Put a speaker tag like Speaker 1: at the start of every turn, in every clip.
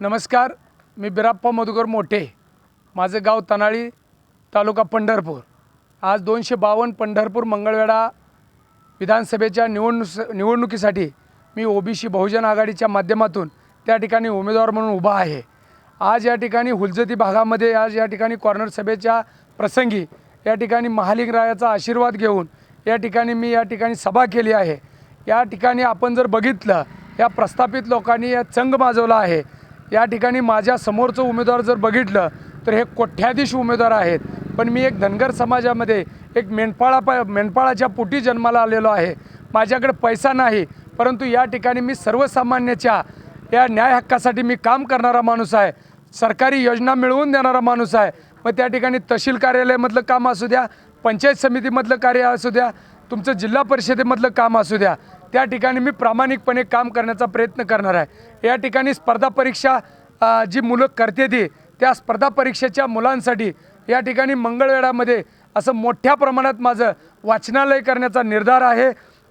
Speaker 1: नमस्कार मी बिराप्पा मधुकर मोठे. माझं गाव तनाळी तालुका पंढरपूर. आज दोनशे बावन्न पंढरपूर मंगळवेढा विधानसभेच्या निवडणूक निवडणुकीसाठी मी ओबीसी बहुजन आघाडीच्या माध्यमातून त्या ठिकाणी उमेदवार म्हणून उभा आहे. आज या ठिकाणी हुलजती भागामध्ये आज या ठिकाणी कॉर्नर सभेच्या प्रसंगी या ठिकाणी महालिंगरायाचा आशीर्वाद घेऊन या ठिकाणी मी या ठिकाणी सभा केली आहे. या ठिकाणी आपण जर बघितलं या प्रस्थापित लोकांनी या चंग माजवला आहे. या ठिकाणी माझ्या समोरचं उमेदवार जर बघितलं तर हे कोट्याधीश उमेदवार आहेत? पण मी एक धनगर समाजामध्ये एक मेंढपाळा प मेंढपाळाच्या पोटी जन्माला आलेलो आहे. माझ्याकडे पैसा नाही परंतु या ठिकाणी मी सर्वसामान्याच्या या न्याय हक्कासाठी मी काम करणारा माणूस आहे. सरकारी योजना मिळवून देणारा माणूस आहे. मग त्या ठिकाणी तहसील कार्यालयामधलं काम असू द्या पंचायत समितीमधलं कार्य असू द्या तुमचं जिल्हा परिषदेमधलं काम असू द्या. त्या ठिकाणी मी प्रामाणिकपणे काम करण्याचा प्रयत्न करणार आहे. या ठिकाणी स्पर्धा परीक्षा जी मुलं करते ती त्या स्पर्धा परीक्षेच्या मुलांसाठी या ठिकाणी मंगळवेढामध्ये असं मोठ्या प्रमाणात माझं वाचनालय करण्याचा निर्धार आहे.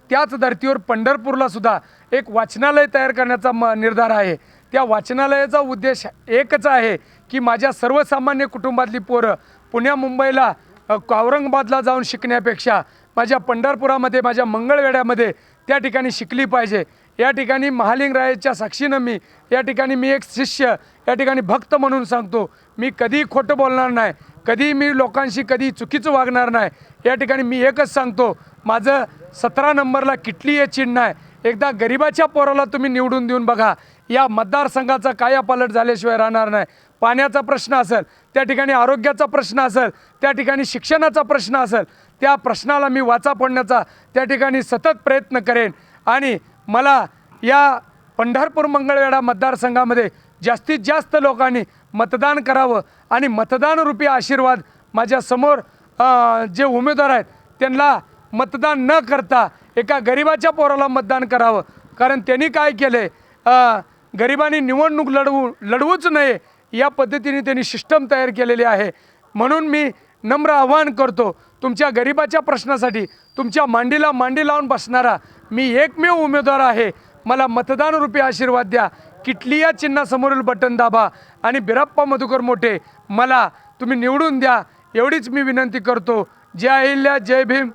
Speaker 1: त्याच धर्तीवर पंढरपूरला सुद्धा एक वाचनालय तयार करण्याचा म निर्धार आहे. त्या वाचनालयाचा उद्देश एकच आहे की माझ्या सर्वसामान्य कुटुंबातली पोरं पुण्या मुंबईला औरंगाबादला जाऊन शिकण्यापेक्षा माझ्या पंढरपुरामध्ये माझ्या मंगळवेड्यामध्ये त्या ठिकाणी शिकली पाहिजे. या ठिकाणी महालिंगरायाच्या साक्षीनं मी या ठिकाणी मी एक शिष्य या ठिकाणी भक्त म्हणून सांगतो. मी कधीही खोटं बोलणार नाही. कधी मी लोकांशी कधी चुकीचं वागणार नाही. या ठिकाणी मी एकच सांगतो. माझं सतरा नंबरला किटली हे चिन्ह आहे. एकदा गरिबाच्या पोराला तुम्ही निवडून देऊन बघा. या मतदारसंघाचा कायापालट झाल्याशिवाय राहणार नाही. पाण्याचा प्रश्न असेल त्या ठिकाणी आरोग्याचा प्रश्न असेल त्या ठिकाणी शिक्षणाचा प्रश्न असेल त्या प्रश्नाला मी वाचा फोडण्याचा त्या ठिकाणी सतत प्रयत्न करेन. आणि मला या पंढरपूर मंगळवेढा मतदारसंघामध्ये जास्तीत जास्त लोकांनी मतदान करावं आणि मतदानरूपी आशीर्वाद माझ्यासमोर जे उमेदवार आहेत त्यांना मतदान न करता एका गरिबाच्या पोराला मतदान करावं. कारण त्यांनी काय केलं आहे गरिबांनी निवडणूक लढवू लढवूच नये. या पद्धतीने त्यांनी सिस्टम तयार केलेली आहे. म्हणून मी नम्र आवाहन करतो तुमच्या गरिबाच्या प्रश्नासाठी तुमच्या मांडीला मांडी लावून बसणारा मी एकमेव उमेदवार आहे. मला मतदानरूपी आशीर्वाद द्या. किटली या चिन्हासमोरील बटन दाबा आणि बिराप्पा मधुकर मोठे मला तुम्ही निवडून द्या. एवढीच मी विनंती करतो. जय अहिल्या जय भीम.